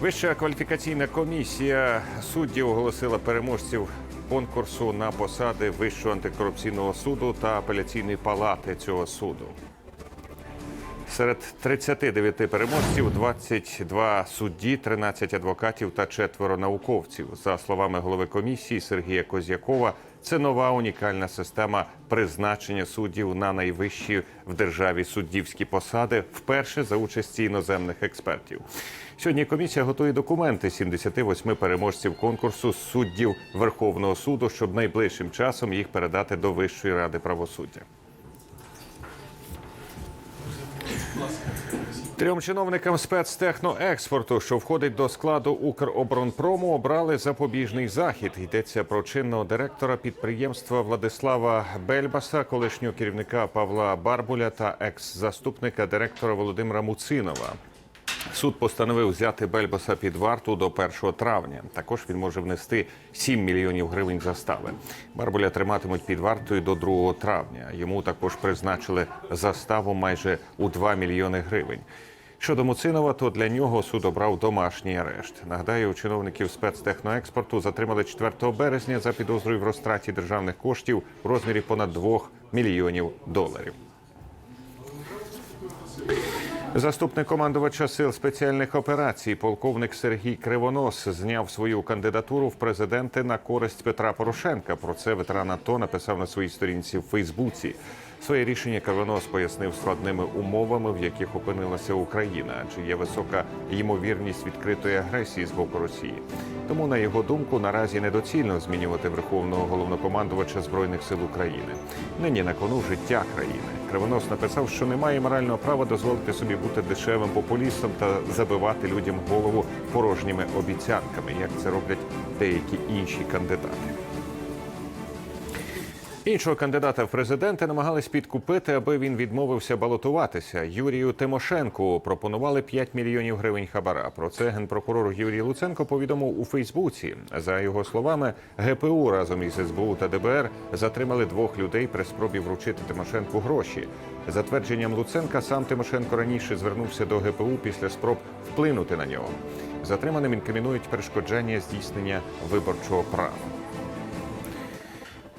Вища кваліфікаційна комісія суддів оголосила переможців конкурсу на посади Вищого антикорупційного суду та апеляційної палати цього суду. Серед 39 переможців 22 судді, 13 адвокатів та четверо науковців. За словами голови комісії Сергія Козякова, це нова унікальна система призначення суддів на найвищі в державі суддівські посади вперше за участі іноземних експертів. Сьогодні комісія готує документи 78 переможців конкурсу суддів Верховного суду, щоб найближчим часом їх передати до Вищої ради правосуддя. Трьом чиновникам спецтехноекспорту, що входить до складу Укроборонпрому, обрали запобіжний захід. Йдеться про чинного директора підприємства Владислава Бельбаса, колишнього керівника Павла Барбуля та екс-заступника директора Володимира Муцинова. Суд постановив взяти Бельбаса під варту до 1 травня. Також він може внести 7 мільйонів гривень застави. Барбуля триматимуть під вартою до 2 травня. Йому також призначили заставу майже у 2 мільйони гривень. Щодо Муцинова, то для нього суд обрав домашній арешт. Нагадаю, чиновників спецтехноекспорту затримали 4 березня за підозрою в розтраті державних коштів в розмірі понад 2 мільйонів доларів. Заступник командувача сил спеціальних операцій, полковник Сергій Кривонос, зняв свою кандидатуру в президенти на користь Петра Порошенка. Про це ветеран АТО написав на своїй сторінці в Фейсбуці. Своє рішення Кривонос пояснив складними умовами, в яких опинилася Україна, адже є висока ймовірність відкритої агресії з боку Росії. Тому, на його думку, наразі недоцільно змінювати верховного головнокомандувача збройних сил України. Нині на кону життя країни. Кривонос написав, що немає морального права дозволити собі бути дешевим популістом та забивати людям голову порожніми обіцянками, як це роблять деякі інші кандидати. Іншого кандидата в президенти намагались підкупити, аби він відмовився балотуватися. Юрію Тимошенку пропонували 5 мільйонів гривень хабара. Про це генпрокурор Юрій Луценко повідомив у Фейсбуці. За його словами, ГПУ разом із СБУ та ДБР затримали двох людей при спробі вручити Тимошенку гроші. За твердженням Луценка, сам Тимошенко раніше звернувся до ГПУ після спроб вплинути на нього. Затриманим інкримінують перешкоджання здійснення виборчого права.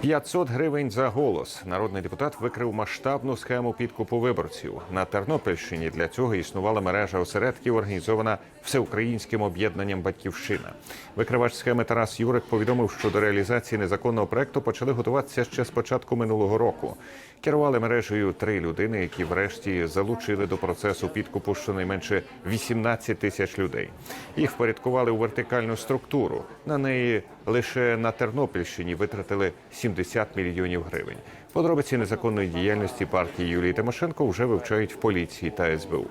500 гривень за голос. Народний депутат викрив масштабну схему підкупу виборців. На Тернопільщині для цього існувала мережа осередків, організована всеукраїнським об'єднанням Батьківщина. Викривач схеми Тарас Юрик повідомив, що до реалізації незаконного проекту почали готуватися ще з початку минулого року. Керували мережею три людини, які врешті залучили до процесу підкупу щонайменше 18 тисяч людей. Їх впорядкували у вертикальну структуру. На неї лише на Тернопільщині витратили 70 мільйонів гривень. Подробиці незаконної діяльності партії Юлії Тимошенко вже вивчають в поліції та СБУ.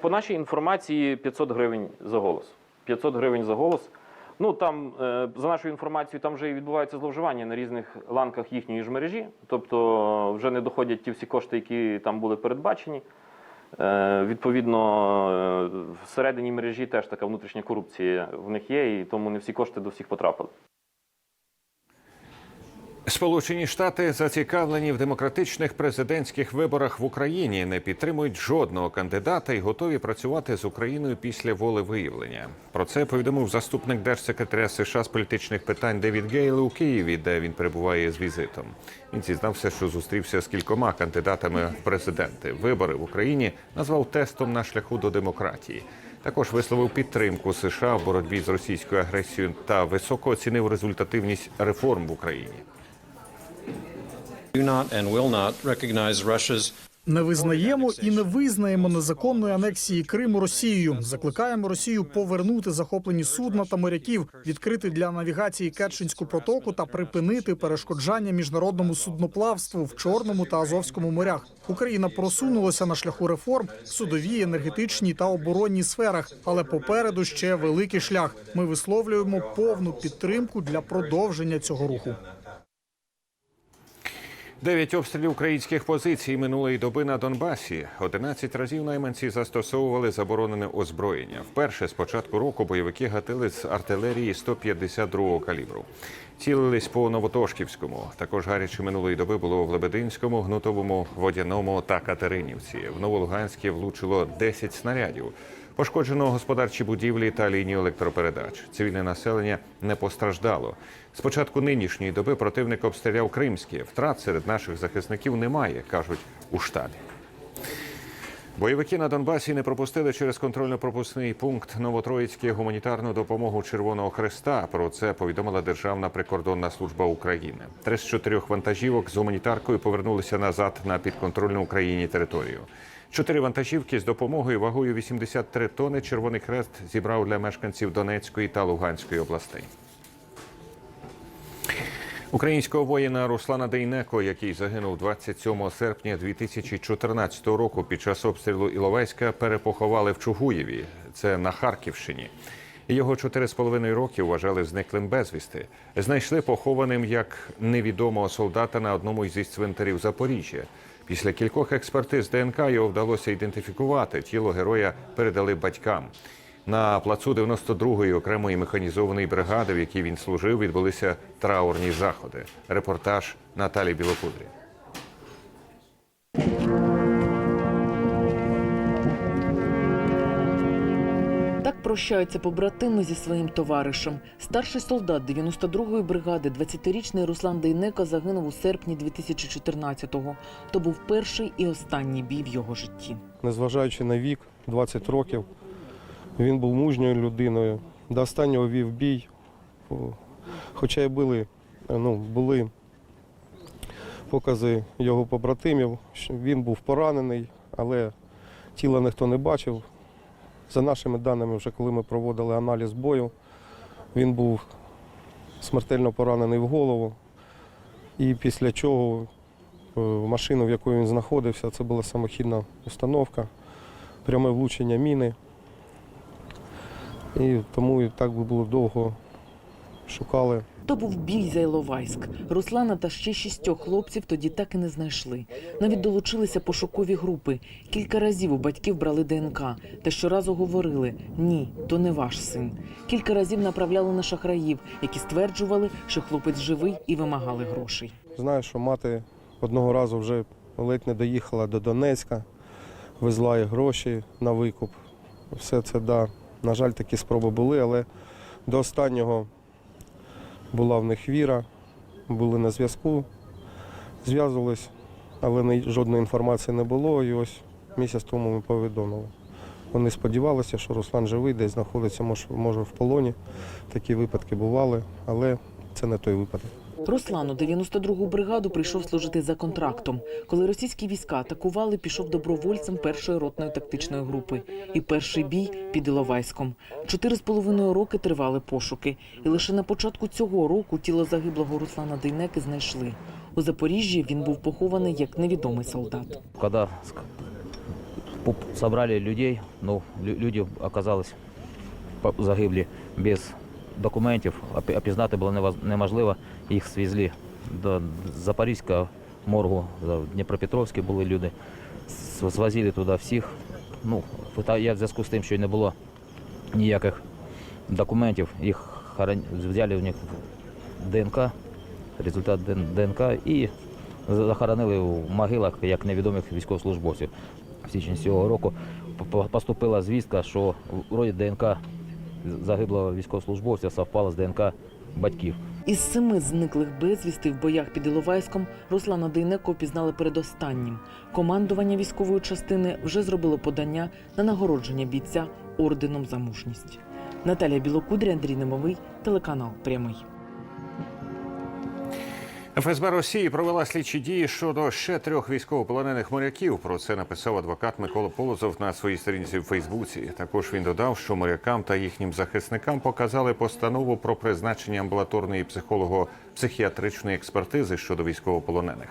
По нашій інформації 500 гривень за голос. 500 гривень за голос. Ну там, е, за нашою інформацією, там вже і відбуваються зловживання на різних ланках їхньої ж мережі. Тобто вже не доходять ті всі кошти, які там були передбачені. Е, Відповідно, е, всередині мережі теж така внутрішня корупція в них є, і тому не всі кошти до всіх потрапили. Сполучені Штати зацікавлені в демократичних президентських виборах в Україні, не підтримують жодного кандидата і готові працювати з Україною після волевиявлення. Про це повідомив заступник держсекретаря США з політичних питань Девід Гейл у Києві, де він перебуває з візитом. Він зізнався, що зустрівся з кількома кандидатами в президенти. Вибори в Україні назвав тестом на шляху до демократії. Також висловив підтримку США в боротьбі з російською агресією та високо оцінив результативність реформ в Україні. Не визнаємо і не визнаємо незаконної анексії Криму Росією. Закликаємо Росію повернути захоплені судна та моряків, відкрити для навігації Керченську протоку та припинити перешкоджання міжнародному судноплавству в Чорному та Азовському морях. Україна просунулася на шляху реформ в судовій, енергетичній та оборонній сферах, але попереду ще великий шлях. Ми висловлюємо повну підтримку для продовження цього руху. Дев'ять обстрілів українських позицій минулої доби на Донбасі. 11 разів найманці застосовували заборонене озброєння. Вперше з початку року бойовики гатили з артилерії 152-го калібру. Цілились по Новотошківському. Також гаряче минулої доби було в Лебединському, Гнутовому, Водяному та Катеринівці. В Новолуганське влучило 10 снарядів. Пошкоджено господарчі будівлі та лінію електропередач. Цивільне населення не постраждало. З початку нинішньої доби противник обстріляв Кримське. Втрат серед наших захисників немає, кажуть у штабі. Бойовики на Донбасі не пропустили через контрольно-пропускний пункт Новотроїцьке гуманітарну допомогу Червоного Хреста. Про це повідомила Державна прикордонна служба України. Три з чотирьох вантажівок з гуманітаркою повернулися назад на підконтрольну Україні територію. Чотири вантажівки з допомогою вагою 83 тони Червоний Хрест зібрав для мешканців Донецької та Луганської областей. Українського воїна Руслана Дейнеко, який загинув 27 серпня 2014 року під час обстрілу Іловайська, перепоховали в Чугуєві. Це на Харківщині. Його чотири з половиною роки вважали зниклим безвісти. Знайшли похованим як невідомого солдата на одному із цвинтарів Запоріжжя. Після кількох експертиз ДНК його вдалося ідентифікувати. Тіло героя передали батькам. На плацу 92-ї окремої механізованої бригади, в якій він служив, відбулися траурні заходи. Репортаж Наталі Білокудрі. Прощаються побратими зі своїм товаришем. Старший солдат 92-ї бригади, 20-річний Руслан Дейнека, загинув у серпні 2014-го. То був перший і останній бій в його житті. незважаючи на вік, 20 років, він був мужньою людиною. До останнього вів бій. Хоча й були, ну, були покази його побратимів, він був поранений, але тіла ніхто не бачив. За нашими даними, вже коли ми проводили аналіз бою, він був смертельно поранений в голову. І після чого е, машину, в якій він знаходився, це була самохідна установка, пряме влучення міни. І тому і так би було довго шукали. То був бій за Іловайськ. Руслана та ще шістьох хлопців тоді так і не знайшли. Навіть долучилися пошукові групи. Кілька разів у батьків брали ДНК. Та щоразу говорили: ні, то не ваш син. Кілька разів направляли на шахраїв, які стверджували, що хлопець живий і вимагали грошей. Знаю, що мати одного разу вже ледь не доїхала до Донецька, везла їй гроші на викуп. Все це, да. На жаль, такі спроби були, але до останнього була в них віра, були на зв'язку, зв'язувались, але жодної інформації не було. І ось місяць тому ми повідомили. Вони сподівалися, що Руслан живий, десь знаходиться, може, може в полоні. Такі випадки бували, але це не той випадок. Руслан у 92-гу бригаду прийшов служити за контрактом. Коли російські війська атакували, пішов добровольцем першої ротної тактичної групи. І перший бій під Іловайськом. Чотири з половиною роки тривали пошуки. І лише на початку цього року тіло загиблого Руслана Дейнеки знайшли. У Запоріжжі він був похований як невідомий солдат. Пуп- собрали людей, ну, лю- люди оказались по- загиблі без документів, опізнати було неможливо. Їх звезли до Запорізького моргу, в Дніпропетровській були люди. Звозили туди всіх. Ну, я в зв'язку з тим, що не було ніяких документів, їх взяли в них ДНК, результат ДНК і захоронили у могилах як невідомих військовослужбовців. В січні цього року поступила звістка, що вроді ДНК загиблого військовослужбовця совпала з ДНК батьків. Із семи зниклих безвісти в боях під Іловайськом Руслана Дейнеко пізнали передостаннім. Командування військової частини вже зробило подання на нагородження бійця орденом за мужність. Наталія Білокудря, Андрій Немовий, телеканал Прямий. ФСБ Росії провела слідчі дії щодо ще трьох військовополонених моряків. Про це написав адвокат Микола Полозов на своїй сторінці в Фейсбуці. Також він додав, що морякам та їхнім захисникам показали постанову про призначення амбулаторної психолого-психіатричної експертизи щодо військовополонених.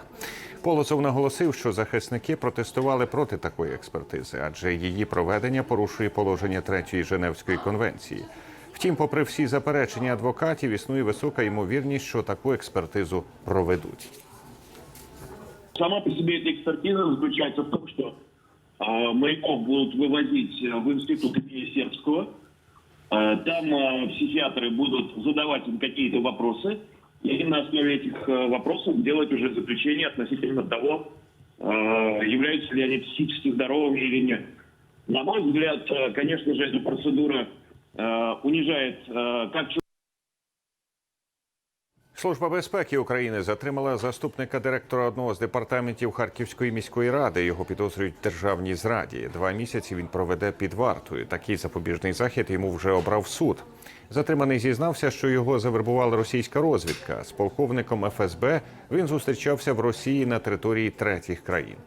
Полозов наголосив, що захисники протестували проти такої експертизи, адже її проведення порушує положення третьої Женевської конвенції. Втім, попри всі заперечення адвокатів, існує висока ймовірність, що таку експертизу проведуть. Сама по себе эта экспертиза заключается в том, что э, маяков будут вывозить э, в институт имени Сербского. Э, там э, психиатры будут задавать им какие-то вопросы, и на основе этих э, вопросов делать уже заключение относительно того, э, являются ли они психически здоровыми или нет. На мой взгляд, э, конечно же, эта процедура э, унижает э, как Служба безпеки України затримала заступника директора одного з департаментів Харківської міської ради. Його підозрюють в державній зраді. Два місяці він проведе під вартою. Такий запобіжний захід йому вже обрав суд. Затриманий зізнався, що його завербувала російська розвідка. З полковником ФСБ він зустрічався в Росії на території третіх країн.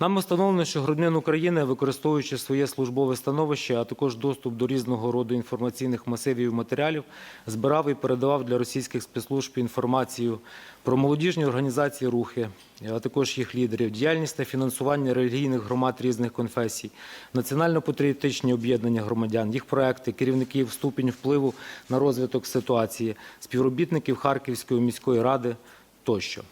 Нам встановлено, що громадянин України, використовуючи своє службове становище, а також доступ до різного роду інформаційних масивів і матеріалів, збирав і передавав для російських спецслужб інформацію про молодіжні організації рухи, а також їх лідерів, діяльність та фінансування релігійних громад різних конфесій, національно-патріотичні об'єднання громадян, їх проекти, керівників, ступінь впливу на розвиток ситуації, співробітників Харківської міської ради тощо.